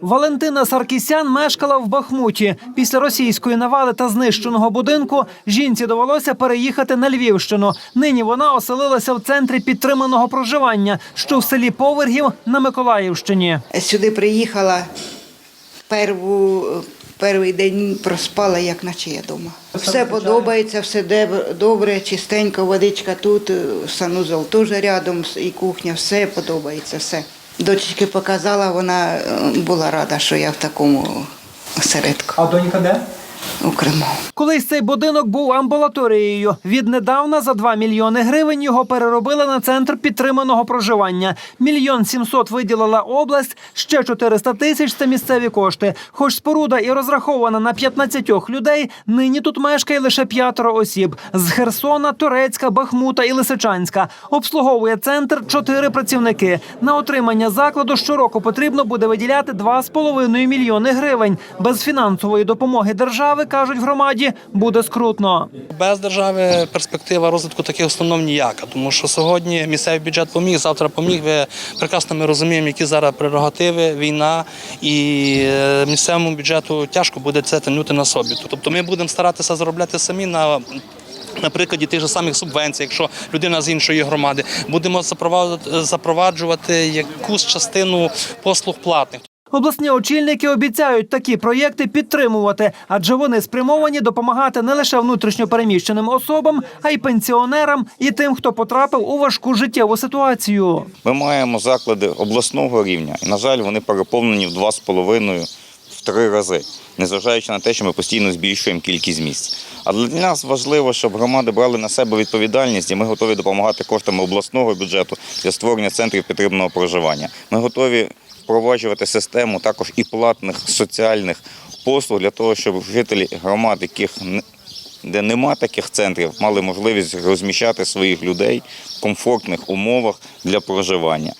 Валентина Саркісян мешкала в Бахмуті. Після російської навали та знищеного будинку жінці довелося переїхати на Львівщину. Нині вона оселилася в центрі підтриманого проживання, що в селі Повергів на Миколаївщині. Сюди приїхала перву, перший день проспала, як наче я вдома. Все подобається, все добре, чистенько, водичка тут, санузел теж рядом і кухня, все подобається, все. Дочечки показала, вона е, була рада, що я в такому осередку А донька де? У Криму. Колись цей будинок був амбулаторією. Віднедавна за 2 мільйони гривень його переробили на центр підтриманого проживання. Мільйон сімсот виділила область, ще 400 тисяч – це місцеві кошти. Хоч споруда і розрахована на 15 людей, нині тут мешкає лише п'ятеро осіб – з Херсона, Турецька, Бахмута і Лисичанська. Обслуговує центр чотири працівники. На отримання закладу щороку потрібно буде виділяти 2,5 мільйони гривень. Без фінансової допомоги держави, кажуть в громаді, буде скрутно. Без держави перспектива розвитку таких установ ніяка, тому що сьогодні місцевий бюджет поміг, завтра поміг. Ви прекрасно ми розуміємо, які зараз прерогативи, війна, і е, місцевому бюджету тяжко буде це тягнути на собі. Тобто ми будемо старатися заробляти самі на. На прикладі тих же самих субвенцій, якщо людина з іншої громади, будемо запроваджувати якусь частину послуг платних. Обласні очільники обіцяють такі проєкти підтримувати, адже вони спрямовані допомагати не лише внутрішньопереміщеним особам, а й пенсіонерам і тим, хто потрапив у важку життєву ситуацію. Ми маємо заклади обласного рівня, і, на жаль, вони переповнені в два з половиною в три рази, незважаючи на те, що ми постійно збільшуємо кількість місць. А для нас важливо, щоб громади брали на себе відповідальність, і ми готові допомагати коштами обласного бюджету для створення центрів підтримного проживання. Ми готові впроваджувати систему також і платних соціальних послуг для того, щоб жителі громад, яких де нема таких центрів, мали можливість розміщати своїх людей в комфортних умовах для проживання.